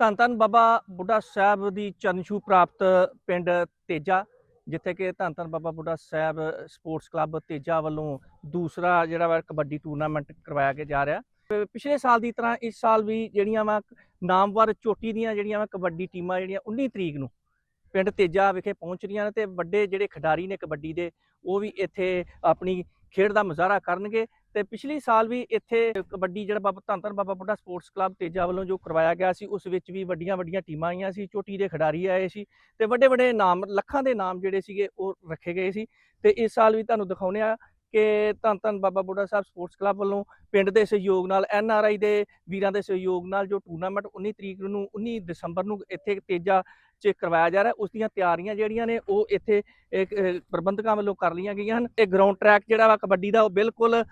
ਧੰਨ ਧੰਨ ਬਾਬਾ ਬੁੱਢਾ ਸਾਹਿਬ ਦੀ ਚਰਨ ਛੂਹ ਪ੍ਰਾਪਤ ਪਿੰਡ ਤੇਜਾ, ਜਿੱਥੇ ਕਿ ਧੰਨ ਧੰਨ ਬਾਬਾ ਬੁੱਢਾ ਸਾਹਿਬ ਸਪੋਰਟਸ ਕਲੱਬ ਤੇਜਾ ਵੱਲੋਂ ਦੂਸਰਾ ਜਿਹੜਾ ਵਾ ਕਬੱਡੀ ਟੂਰਨਾਮੈਂਟ ਕਰਵਾਇਆ ਗਿਆ ਜਾ ਰਿਹਾ। ਤੇ ਪਿਛਲੇ ਸਾਲ ਦੀ ਤਰ੍ਹਾਂ ਇਸ ਸਾਲ ਵੀ ਜਿਹੜੀਆਂ ਵਾ ਨਾਮਵਰ ਚੋਟੀ ਦੀਆਂ ਜਿਹੜੀਆਂ ਵਾ ਕਬੱਡੀ ਟੀਮਾਂ ਜਿਹੜੀਆਂ 19 ਤਰੀਕ ਨੂੰ ਪਿੰਡ ਤੇਜਾ ਵਿਖੇ ਪਹੁੰਚ ਰਹੀਆਂ ਨੇ ਤੇ ਵੱਡੇ ਜਿਹੜੇ ਖਿਡਾਰੀ ਨੇ ਕਬੱਡੀ ਦੇ, ਉਹ ਵੀ ਇੱਥੇ ਆਪਣੀ ਖੇਡ ਦਾ ਮੁਜ਼ਾਹਰਾ ਕਰਨਗੇ। ਤੇ ਪਿਛਲੀ ਸਾਲ ਵੀ ਇੱਥੇ ਕਬੱਡੀ ਜਿਹੜਾ ਬਾਬਾ ਧੰਨ ਧੰਨ ਬਾਬਾ ਬੁੱਢਾ ਸਪੋਰਟਸ ਕਲੱਬ ਤੇਜਾ ਵੱਲੋਂ ਜੋ ਕਰਵਾਇਆ ਗਿਆ ਸੀ, ਉਸ ਵਿੱਚ ਵੀ ਵੱਡੀਆਂ ਵੱਡੀਆਂ ਟੀਮਾਂ ਆਈਆਂ ਸੀ, ਚੋਟੀ ਦੇ ਖਿਡਾਰੀ ਆਏ ਸੀ ਤੇ ਵੱਡੇ ਵੱਡੇ ਨਾਮ, ਲੱਖਾਂ ਦੇ ਨਾਮ ਜਿਹੜੇ ਸੀਗੇ ਉਹ ਰੱਖੇ ਗਏ ਸੀ ਤੇ ਇਸ ਸਾਲ ਵੀ ਤੁਹਾਨੂੰ ਦਿਖਾਉਣੇ ਆ ਕਿ ਧੰਨ ਧੰਨ ਬਾਬਾ ਬੁੱਢਾ ਸਾਹਿਬ ਸਪੋਰਟਸ ਕਲੱਬ ਵੱਲੋਂ ਪਿੰਡ ਦੇ ਸਹਿਯੋਗ ਨਾਲ, ਐਨ ਆਰ ਆਈ ਦੇ ਵੀਰਾਂ ਦੇ ਸਹਿਯੋਗ ਨਾਲ ਜੋ ਟੂਰਨਾਮੈਂਟ 19 ਤਰੀਕ ਨੂੰ 19 ਦਸੰਬਰ ਨੂੰ ਇੱਥੇ ਤੇਜਾ 'ਚ ਕਰਵਾਇਆ ਜਾ ਰਿਹਾ, ਉਸ ਦੀਆਂ ਤਿਆਰੀਆਂ ਜਿਹੜੀਆਂ ਨੇ ਉਹ ਇੱਥੇ ਪ੍ਰਬੰਧਕਾਂ ਵੱਲੋਂ ਕਰ ਲਈਆਂ ਗਈਆਂ ਹਨ। ਇਹ ਗਰਾਊਂਡ ਟਰੈਕ ਜਿਹੜਾ ਵਾ ਕਬੱਡੀ ਦਾ ਉਹ ਬਿਲਕੁਲ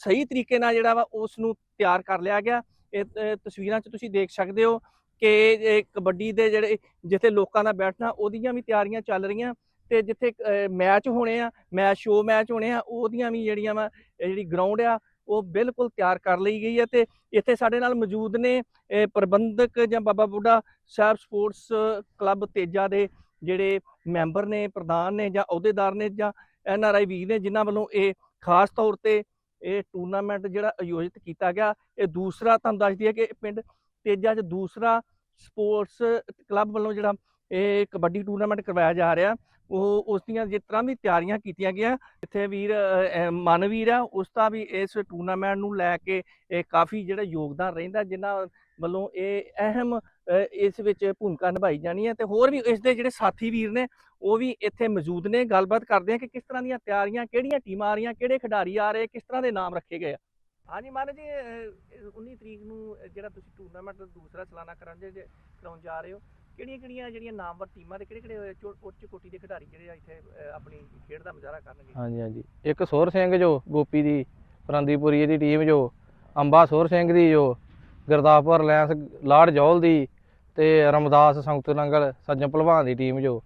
ਸਹੀ ਤਰੀਕੇ ਨਾਲ ਜਿਹੜਾ ਵਾ ਉਸ ਨੂੰ ਤਿਆਰ ਕਰ ਲਿਆ ਗਿਆ। ਇਹ ਤਸਵੀਰਾਂ 'ਚ ਤੁਸੀਂ ਦੇਖ ਸਕਦੇ ਹੋ ਕਿ ਕਬੱਡੀ ਦੇ ਜਿਹੜੇ ਜਿੱਥੇ ਲੋਕਾਂ ਦਾ ਬੈਠਣਾ, ਉਹਦੀਆਂ ਵੀ ਤਿਆਰੀਆਂ ਚੱਲ ਰਹੀਆਂ ਤੇ ਜਿੱਥੇ ਮੈਚ ਹੋਣੇ ਆ, ਮੈਚ ਸ਼ੋ ਮੈਚ ਹੋਣੇ ਆ, ਉਹਦੀਆਂ ਵੀ ਜਿਹੜੀਆਂ ਵਾ ਜਿਹੜੀ ਗਰਾਊਂਡ ਆ, ਉਹ ਬਿਲਕੁਲ ਤਿਆਰ ਕਰ ਲਈ ਗਈ ਹੈ ਤੇ ਇੱਥੇ ਸਾਡੇ ਨਾਲ ਮੌਜੂਦ ਨੇ ਪ੍ਰਬੰਧਕ ਜਾਂ ਬਾਬਾ ਬੁੱਢਾ ਸਾਹਿਬ ਸਪੋਰਟਸ ਕਲੱਬ ਤੇਜਾ ਦੇ ਜਿਹੜੇ ਮੈਂਬਰ ਨੇ, ਪ੍ਰਧਾਨ ਨੇ ਜਾਂ ਅਹੁਦੇਦਾਰ ਨੇ ਜਾਂ ਐਨ ਆਰ ਆਈ ਵੀਰ ਨੇ, ਜਿਨ੍ਹਾਂ ਵੱਲੋਂ ਇਹ ਖਾਸ ਤੌਰ ਤੇ ਇਹ ਟੂਰਨਾਮੈਂਟ ਜਿਹੜਾ ਆਯੋਜਿਤ ਕੀਤਾ ਗਿਆ, ਇਹ ਦੂਸਰਾ ਤੁਹਾਨੂੰ ਦੱਸ ਦਈਏ ਕਿ ਪਿੰਡ ਤੇਜਾ 'ਚ ਦੂਸਰਾ ਸਪੋਰਟਸ ਕਲੱਬ ਵੱਲੋਂ ਜਿਹੜਾ ਇਹ ਕਬੱਡੀ ਟੂਰਨਾਮੈਂਟ ਕਰਵਾਇਆ ਜਾ ਰਿਹਾ। ਉਹ ਉਸ ਦੀਆਂ ਜਿਸ ਤਰ੍ਹਾਂ ਵੀ ਤਿਆਰੀਆਂ ਕੀਤੀਆਂ ਗਈਆਂ, ਇੱਥੇ ਵੀਰ ਮਨਵੀਰ ਆ, ਉਸ ਦਾ ਵੀ ਇਸ ਟੂਰਨਾਮੈਂਟ ਨੂੰ ਲੈ ਕੇ ਇਹ ਕਾਫੀ ਜਿਹੜਾ ਯੋਗਦਾਨ ਰਹਿੰਦਾ ਜਿਨ੍ਹਾਂ ਵੱਲੋਂ ਇਹ ਅਹਿਮ ਅਹ, ਇਸ ਵਿੱਚ ਭੂਮਿਕਾ ਨਿਭਾਈ ਜਾਣੀ ਹੈ ਤੇ ਹੋਰ ਵੀ ਇਸ ਦੇ ਜਿਹੜੇ ਸਾਥੀ ਵੀਰ ਨੇ ਉਹ ਵੀ ਇੱਥੇ ਮੌਜੂਦ ਨੇ। ਗੱਲਬਾਤ ਕਰਦੇ ਆ ਕਿ ਕਿਸ ਤਰ੍ਹਾਂ ਦੀਆਂ ਤਿਆਰੀਆਂ ਕਿਹੜੀਆਂ ਟੀਮਾਂ ਆ ਰਹੀਆਂ ਕਿਹੜੇ ਖਿਡਾਰੀ ਆ ਰਹੇ ਕਿਸ ਤਰ੍ਹਾਂ ਦੇ ਨਾਮ ਰੱਖੇ ਗਏ ਆ? ਹਾਂਜੀ ਮਾਨ ਜੀ ਅਹ, 19 ਤਰੀਕ ਨੂੰ ਜਿਹੜਾ ਤੁਸੀਂ ਟੂਰਨਾਮੈਂਟ ਦੂਸਰਾ ਚਲਾਨਾ ਕਰਨ ਦੇ ਜੇ ਕਰਾਉਣ ਜਾ ਰਹੇ ਹੋ ਕਿਹੜੀਆਂ ਕਿਹੜੀਆਂ ਜਿਹੜੀਆਂ ਨਾਮਵਰ ਟੀਮਾਂ ਤੇ ਕਿਹੜੇ ਕਿਹੜੇ ਉੱਚ ਕੋਟੀ ਦੇ ਖਿਡਾਰੀ ਜਿਹੜੇ ਆ ਇੱਥੇ ਆਪਣੀ ਖੇਡ ਦਾ ਮੁਜ਼ਾਹਰਾ ਕਰਨਗੇ? ਹਾਂਜੀ ਹਾਂਜੀ। ਇੱਕ ਸੋਹਰ ਸਿੰਘ ਜੋ ਗੋਪੀ ਦੀ ਫਰੰਦੀਪੁਰੀ ਦੀ ਟੀਮ ਜੋ ਅੰਬਾ ਸੋਹਰ ਸਿੰਘ ਦੀ ਜੋ ਗੁਰਦਾਸਪੁਰ ਲੈਂਸ ਲਾੜ ਜੌਲ ਦੀ ਤੇ ਰਮਦਾਸ ਸੰਗਤ ਨੰਗਲ ਸੱਜਣ ਭਲਵਾਨ ਦੀ ਟੀਮ ਜੋ।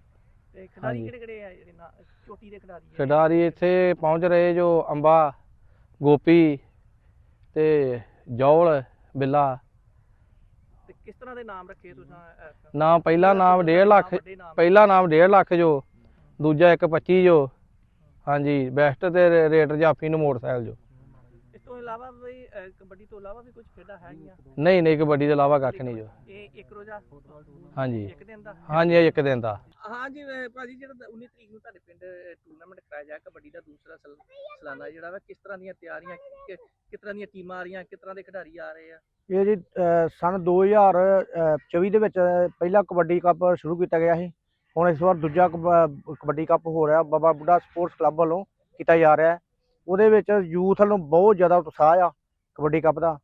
ਤੇ ਖਿਡਾਰੀ ਹਾਂਜੀ। ਕਿਹੜੇ ਕਿਹੜੇ ਆ ਜਿਹੜੇ ਨਾ- ਚੋਟੀ ਦੇ ਖਿਡਾਰੀ ਆ? ਖਿਡਾਰੀ ਇੱਥੇ ਪਹੁੰਚ ਰਹੇ ਜੋ ਅੰਬਾ ਗੋਪੀ ਤੇ ਜੌਲ ਬਿੱਲਾ। ਤੇ ਕਿਸ ਤਰ੍ਹਾਂ ਦੇ ਨਾਮ ਰੱਖੇ ਤੁਸੀਂ ਅਹ, ਨਾਮ ਪਹਿਲਾ ਨਾਮ 1.5 ਲੱਖ ਵੱਡੇ ਨਾਮ ਪਹਿਲਾ ਨਾਮ 1.5 ਲੱਖ ਜੋ ਦੂਜਾ 1.25 ਜੋ। ਹਾਂਜੀ ਬੈਸਟ ਤੇ ਰੇਟ ਜਾਫੀ ਨੂੰ ਮੋਟਰਸਾਈਕਲ ਜੋ। ਇਲਾਵਾ ਵੀ ਅਹ, ਕਬੱਡੀ ਤੋਂ ਇਲਾਵਾ ਵੀ ਕੁਝ ਖੇਡਾਂ ਹੈਗੀਆਂ? ਨਹੀਂ ਨਹੀਂ ਕਬੱਡੀ ਦੇ ਇਲਾਵਾ ਕੱਖ ਨਹੀਂ ਜੋ। ਇਹ ਇੱਕ ਰੋਜ਼ਾ? ਹਾਂਜੀ। ਇੱਕ ਦਿਨ ਦਾ? ਹਾਂਜੀ ਇਹ ਇੱਕ ਦਿਨ ਦਾ। ਹਾਂਜੀ ਅਹ, ਭਾਜੀ ਜਿਹੜਾ 19 ਤਰੀਕ ਨੂੰ ਤੁਹਾਡੇ ਪਿੰਡ ਟੂਰਨਾਮੈਂਟ ਕਰਾਇਆ ਜਾ ਕਬੱਡੀ ਦਾ ਦੂਸਰਾ ਸਲ- ਸਲਾਨਾ ਜਿਹੜਾ ਵਾ ਕਿਸ ਤਰ੍ਹਾਂ ਦੀਆਂ ਤਿਆਰੀਆਂ ਕਿ- ਕਿਸ ਤਰ੍ਹਾਂ ਦੀਆਂ ਟੀਮਾਂ ਆ ਰਹੀਆਂ ਕਿਸ ਤਰ੍ਹਾਂ ਦੇ ਖਿਡਾਰੀ ਆ ਰਹੇ ਆ? ਇਹ ਜੀ ਸਨ 2024 ਦੇ ਵਿੱਚ ਪਹਿਲਾ ਕਬੱਡੀ ਕੱਪ ਸ਼ੁਰੂ ਕੀਤਾ ਗਿਆ ਸੀ। ਹੁਣ ਇਸ ਵਾਰ ਦੂਜਾ ਕਬ- ਕਬੱਡੀ ਕੱਪ ਹੋ ਰਿਹਾ। ਬਾਬਾ ਬੁੱਢਾ ਸਪੋਰਟਸ ਕਲੱਬ ਵੱਲੋਂ ਕੀਤਾ ਜਾ ਰਿਹਾ ਹੈ। ਉਹਦੇ ਵਿੱਚ ਯੂਥ ਵੱਲੋਂ ਬਹੁਤ ਜ਼ਿਆਦਾ ਉਤਸ਼ਾਹ ਆ ਕਬੱਡੀ ਕੱਪ ਦਾ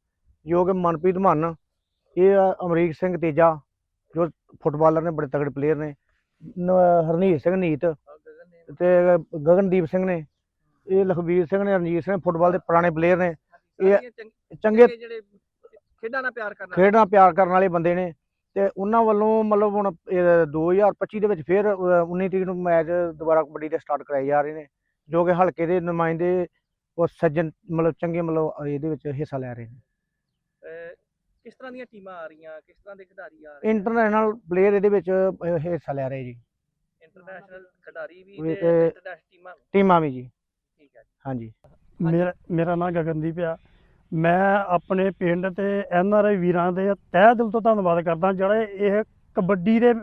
ਜੋ ਕਿ ਮਨਪ੍ਰੀਤ ਮਨ ਇਹ ਅਮਰੀਕ ਸਿੰਘ ਤੇਜਾ ਜੋ ਫੁੱਟਬਾਲਰ ਨੇ ਬੜੇ ਤਗੜੇ ਪਲੇਅਰ ਨੇ ਹਰਨੀਤ ਸਿੰਘ ਨੀਤ ਤੇ ਗਗਨਦੀਪ ਸਿੰਘ ਨੇ ਇਹ ਲਖਬੀਰ ਸਿੰਘ ਨੇ ਰਣਜੀਤ ਸਿੰਘ ਫੁੱਟਬਾਲ ਦੇ ਪੁਰਾਣੇ ਪਲੇਅਰ ਨੇ ਇਹ ਚੰਗ- ਜਿਹੜੇ ਖੇਡਾਂ ਨਾਲ ਪਿਆਰ ਕਰਨਾ ਖੇਡ ਨਾਲ ਪਿਆਰ ਕਰਨ ਵਾਲੇ ਬੰਦੇ ਨੇ ਤੇ ਉਹਨਾਂ ਵੱਲੋਂ ਮਤਲਬ ਹੁਣ ਇਹ 2025 ਦੇ ਵਿੱਚ ਫਿਰ ਅਹ, 19 ਤਰੀਕ ਨੂੰ ਮੈਚ ਦੁਬਾਰਾ ਕਬੱਡੀ ਦੇ ਸਟਾਰਟ ਕਰਾਏ ਜਾ ਰਹੇ ਨੇ। ਜੋ ਕਿ ਹਲਕੇ ਦੇ ਨੁਮਾਇੰਦੇ ਉਹ ਸੱਜਣ ਮਤਲਬ ਚੰਗੇ ਮਤਲਬ ਇਹਦੇ ਵਿੱਚ ਹਿੱਸਾ ਲੈ ਰਹੇ ਨੇ। ਅਹ, ਕਿਸ ਤਰ੍ਹਾਂ ਦੀਆਂ ਟੀਮਾਂ ਆ ਰਹੀਆਂ? ਕਿਸ ਤਰ੍ਹਾਂ ਦੇ ਖਿਡਾਰੀ ਆ ਰਹੇ ਇੰਟਰਨੈਸ਼ਨਲ ਪਲੇਅਰ ਇਹਦੇ ਵਿੱਚ ਅਹ, ਹਿੱਸਾ ਲੈ ਰਹੇ ਜੀ। ਇੰਟਰਨੈਸ਼ਨਲ ਖਿਡਾਰੀ ਵੀ ਵੀ ਤੇ ਤੇ- ਇੰਟਰਨੈਸ਼ਨਲ ਟੀਮਾਂ ਵੀ। ਟੀਮਾਂ ਵੀ ਜੀ। ਠੀਕ ਹੈ ਹਾਂਜੀ। ਮੇਰਾ ਮੇਰਾ ਨਾਮ ਗਗਨਦੀਪ ਆ। ਮੈਂ ਆਪਣੇ ਪਿੰਡ ਤੇ ਐਨ ਆਰ ਆਈ ਵੀਰਾਂ ਦੇ ਤਹਿ ਦਿਲ ਤੋਂ ਧੰਨਵਾਦ ਕਰਦਾ ਜਿਹੜੇ ਇਹ ਕਬੱਡੀ ਦੇ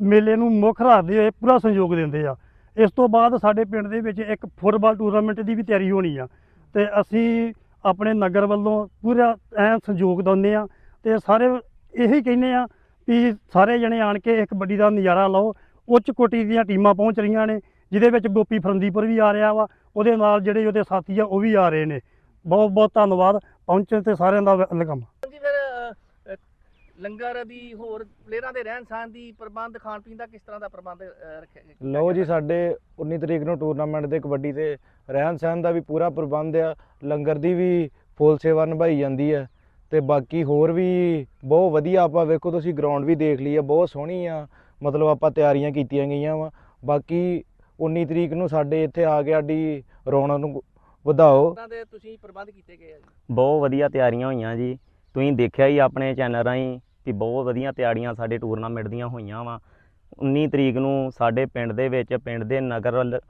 ਮੇਲੇ ਨੂੰ ਮੁੱਖ ਰੱਖਦੇ ਹੋਏ ਪੂਰਾ ਸਹਿਯੋਗ ਦਿੰਦੇ ਆ। ਇਸ ਤੋਂ ਬਾਅਦ ਸਾਡੇ ਪਿੰਡ ਦੇ ਵਿੱਚ ਇੱਕ ਫੁੱਟਬਾਲ ਟੂਰਨਾਮੈਂਟ ਦੀ ਵੀ ਤਿਆਰੀ ਹੋਣੀ ਆ। ਤੇ ਅਸੀਂ ਆਪਣੇ ਨਗਰ ਵੱਲੋਂ ਪੂਰਾ ਐ ਸਹਿਯੋਗ ਦਿੰਦੇ ਆ ਤੇ ਸਾਰੇ ਇਹੀ ਕਹਿੰਦੇ ਆ ਵੀ ਸਾਰੇ ਜਣੇ ਆਣ ਕੇ ਇੱਕ ਕਬੱਡੀ ਦਾ ਨਜ਼ਾਰਾ ਲਓ। ਉੱਚ ਕੋਟੀ ਦੀਆਂ ਟੀਮਾਂ ਪਹੁੰਚ ਰਹੀਆਂ ਨੇ, ਜਿਹਦੇ ਵਿੱਚ ਗੋਪੀ ਫਰੰਦੀਪੁਰ ਵੀ ਆ ਰਿਹਾ ਵਾ, ਉਹਦੇ ਨਾਲ ਜਿਹੜੇ ਉਹਦੇ ਸਾਥੀ ਆ, ਉਹ ਵੀ ਆ ਰਹੇ ਨੇ। ਬਹੁਤ ਬਹੁਤ ਧੰਨਵਾਦ। ਪਹੁੰਚਣ ਤੇ ਸਾਰਿਆਂ ਦਾ ਵੈਲਕਮ ਜੀ ਲੰਗਰ ਦੀ ਹੋਰ ਪਲੇਅਰਾਂ ਦੇ ਰਹਿਣ ਸਹਿਣ ਦੀ ਪ੍ਰਬੰਧ ਖਾਣ ਪੀਣ ਦਾ ਕਿਸ ਤਰ੍ਹਾਂ ਦਾ ਪ੍ਰਬੰਧ ਅਹ, ਰੱਖਿਆ ਗਿਆ? ਲਓ ਜੀ ਸਾਡੇ 19 ਤਰੀਕ ਨੂੰ ਟੂਰਨਾਮੈਂਟ ਦੇ ਕਬੱਡੀ ਤੇ ਰਹਿਣ ਸਹਿਣ ਦਾ ਵੀ ਪੂਰਾ ਪ੍ਰਬੰਧ ਆ। ਲੰਗਰ ਦੀ ਵੀ ਫੁੱਲ ਸੇਵਾ ਨਿਭਾਈ ਜਾਂਦੀ ਹੈ ਤੇ ਬਾਕੀ ਹੋਰ ਵੀ ਬਹੁਤ ਵਧੀਆ ਆਪਾਂ ਵੇਖੋ ਤੁਸੀਂ ਗਰਾਊਂਡ ਵੀ ਦੇਖ ਲਈ ਆ ਬਹੁਤ ਸੋਹਣੀ ਆ। ਮਤਲਬ ਆਪਾਂ ਤਿਆਰੀਆਂ ਕੀਤੀਆਂ ਗਈਆਂ ਵਾ। ਬਾਕੀ 19 ਤਰੀਕ ਨੂੰ ਸਾਡੇ ਇੱਥੇ ਆ ਕੇ ਸਾਡੀ ਰੌਣਕ ਨੂੰ ਵਧਾਓ। ਦੇ ਤੁਸੀਂ ਪ੍ਰਬੰਧ ਕੀਤੇ ਗਏ ਆ ਜੀ। ਬਹੁਤ ਵਧੀਆ ਤਿਆਰੀਆਂ ਹੋਈਆਂ ਜੀ। ਤੁਸੀਂ ਦੇਖਿਆ ਹੀ ਆਪਣੇ ਚੈਨਲ ਰਾਹੀਂ। ਕਿ ਬਹੁਤ ਵਧੀਆ ਤਿਆਰੀਆਂ ਸਾਡੇ ਟੂਰਨਾਮੈਂਟ ਦੀਆਂ ਹੋਈਆਂ ਵਾ। 19 ਤਰੀਕ ਨੂੰ ਸਾਡੇ ਪਿੰਡ ਦੇ ਵਿੱਚ, ਪਿੰਡ ਦੇ ਨਗਰ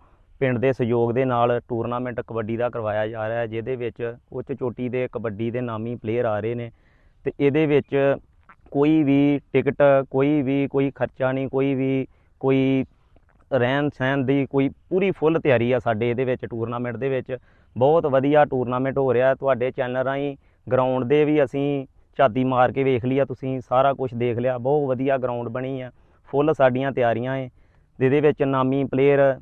ਪਿੰਡ ਦੇ ਸਹਿਯੋਗ ਦੇ ਨਾਲ ਟੂਰਨਾਮੈਂਟ ਕਬੱਡੀ ਦਾ ਕਰਵਾਇਆ ਜਾ ਰਿਹਾ ਹੈ, ਜਿਹਦੇ ਵਿੱਚ ਉੱਚ ਚੋਟੀ ਦੇ ਕਬੱਡੀ ਦੇ ਨਾਮੀ ਪਲੇਅਰ ਆ ਰਹੇ ਨੇ। ਤੇ ਇਹਦੇ ਵਿੱਚ ਕੋਈ ਵੀ ਟਿਕਟ ਕੋਈ ਵੀ, ਕੋਈ ਖਰਚਾ ਨਹੀਂ, ਕੋਈ ਵੀ, ਕੋਈ ਰਹਿਣ ਸਹਿਣ ਦੀ ਕੋਈ ਪੂਰੀ ਫੁੱਲ ਤਿਆਰੀ ਆ ਸਾਡੇ ਇਹਦੇ ਵਿੱਚ ਟੂਰਨਾਮੈਂਟ ਦੇ ਵਿੱਚ। ਬਹੁਤ ਵਧੀਆ ਟੂਰਨਾਮੈਂਟ ਹੋ ਰਿਹਾ ਤੁਹਾਡੇ ਚੈਨਲ ਰਾਹੀਂ ਗਰਾਊਂਡ ਦੇ ਵੀ ਅਸੀਂ ਝਾਤੀ ਮਾਰ ਕੇ ਵੇਖ ਲਿਆ ਤੁਸੀਂ ਸਾਰਾ ਕੁਝ ਦੇਖ ਲਿਆ, ਬਹੁਤ ਵਧੀਆ ਗਰਾਊਂਡ ਬਣੀ ਆ ਫੁੱਲ ਸਾਡੀਆਂ ਤਿਆਰੀਆਂ ਏ। ਜਿਹਦੇ ਵਿੱਚ ਨਾਮੀ ਪਲੇਅਰ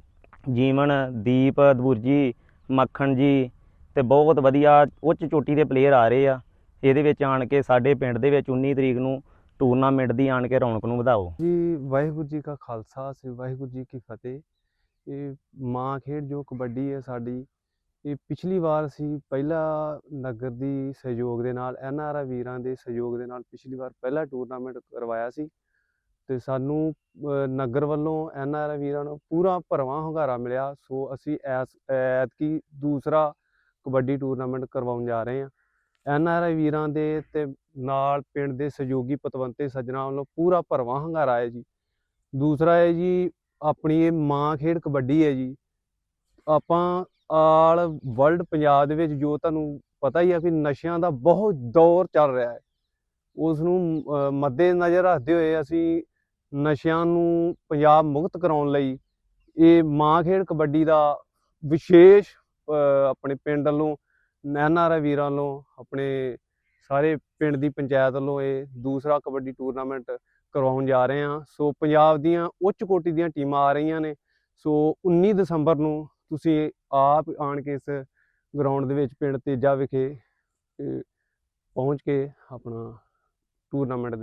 ਜੀਵਨ, ਦੀਪ ਦਬੁਰਜੀ ਮੱਖਣ ਜੀ ਤੇ ਬਹੁਤ ਵਧੀਆ ਉੱਚ ਚੋਟੀ ਦੇ ਪਲੇਅਰ ਆ ਰਹੇ ਆ। ਇਹਦੇ ਵਿੱਚ ਆਣ ਕੇ ਸਾਡੇ ਪਿੰਡ ਦੇ ਵਿੱਚ 19 ਤਰੀਕ ਨੂੰ ਟੂਰਨਾਮੈਂਟ ਦੀ ਆਣ ਕੇ ਰੌਣਕ ਨੂੰ ਵਧਾਓ। ਜੀ, ਵਾਹਿਗੁਰੂ ਜੀ ਕਾ ਖਾਲਸਾ, ਸ੍ਰੀ ਵਾਹਿਗੁਰੂ ਜੀ ਕੀ ਫਤਿਹ। ਇਹ ਮਾਂ ਖੇਡ ਜੋ ਕਬੱਡੀ ਹੈ ਸਾਡੀ ਇਹ ਪਿਛਲੀ ਵਾਰ ਸੀ ਪਹਿਲਾ ਨਗਰ ਦੀ ਸਹਿਯੋਗ ਦੇ ਨਾਲ ਐਨਆਰਆ ਵੀਰਾਂ ਦੇ ਸਹਿਯੋਗ ਦੇ ਨਾਲ ਪਿਛਲੀ ਵਾਰ ਪਹਿਲਾ ਟੂਰਨਾਮੈਂਟ ਕਰਵਾਇਆ ਸੀ ਤੇ ਸਾਨੂੰ ਨਗਰ ਵੱਲੋਂ ਐਨਆਰਆ ਵੀਰਾਂ ਨੂੰ ਪੂਰਾ ਭਰਵਾਂ ਹੁੰਗਾਰਾ ਮਿਲਿਆ। ਸੋ ਅਸੀਂ ਐਸ, ਐਤਕੀ ਦੂਸਰਾ ਕਬੱਡੀ ਟੂਰਨਾਮੈਂਟ ਕਰਵਾਉਣ ਜਾ ਰਹੇ ਹਾਂ। ਐਨਆਰਆਈ ਵੀਰਾਂ ਦੇ ਤੇ ਨਾਲ ਪਿੰਡ ਦੇ ਸਹਿਯੋਗੀ ਪਤਵੰਤੇ ਸੱਜਣਾ ਵੱਲੋਂ ਪੂਰਾ ਭਰਵਾਂ ਹੰਗਾਰਾ ਹੈ ਜੀ। ਦੂਸਰਾ ਹੈ ਜੀ, ਆਪਣੀ ਇਹ ਮਾਂ ਖੇਡ ਕਬੱਡੀ ਹੈ ਜੀ। ਆਪਾਂ ਆਲ ਵਰਲਡ ਪੰਜਾਬ ਦੇ ਵਿੱਚ ਜੋ ਤੁਹਾਨੂੰ ਪਤਾ ਹੀ ਆ ਕਿ ਨਸ਼ਿਆਂ ਦਾ ਬਹੁਤ ਦੌਰ ਚੱਲ ਰਿਹਾ ਹੈ। ਉਸ ਨੂੰ ਅ, ਮੱਦੇ ਨਜ਼ਰ ਰੱਖਦੇ ਹੋਏ ਅਸੀਂ ਨਸ਼ਿਆਂ ਨੂੰ ਪੰਜਾਬ ਮੁਕਤ ਕਰਾਉਣ ਲਈ ਇਹ ਮਾਂ ਖੇਡ ਕਬੱਡੀ ਦਾ ਵਿਸ਼ੇਸ਼ ਆਪਣੇ ਪਿੰਡ ਵੱਲੋਂ ਨੈਨਾਰਾ ਵੀਰਾਂ ਵੱਲੋਂ ਆਪਣੇ ਸਾਰੇ ਪਿੰਡ ਦੀ ਪੰਚਾਇਤ ਵੱਲੋਂ ਇਹ ਦੂਸਰਾ ਕਬੱਡੀ ਟੂਰਨਾਮੈਂਟ ਕਰਵਾਉਣ ਜਾ ਰਹੇ ਹਾਂ। ਸੋ ਪੰਜਾਬ ਦੀਆਂ ਉੱਚ ਕੋਟੀ ਦੀਆਂ ਟੀਮਾਂ ਆ ਰਹੀਆਂ ਨੇ। ਸੋ 19 ਦਸੰਬਰ ਨੂੰ ਤੁਸੀਂ ਆਪ ਆਣ ਕੇ ਇਸ ਗਰਾਊਂਡ ਦੇ ਵਿੱਚ ਪਿੰਡ ਤੇਜਾ ਵਿਖੇ ਪਹੁੰਚ ਕੇ ਆਪਣਾ ਟੂਰਨਾਮੈਂਟ ਦੇ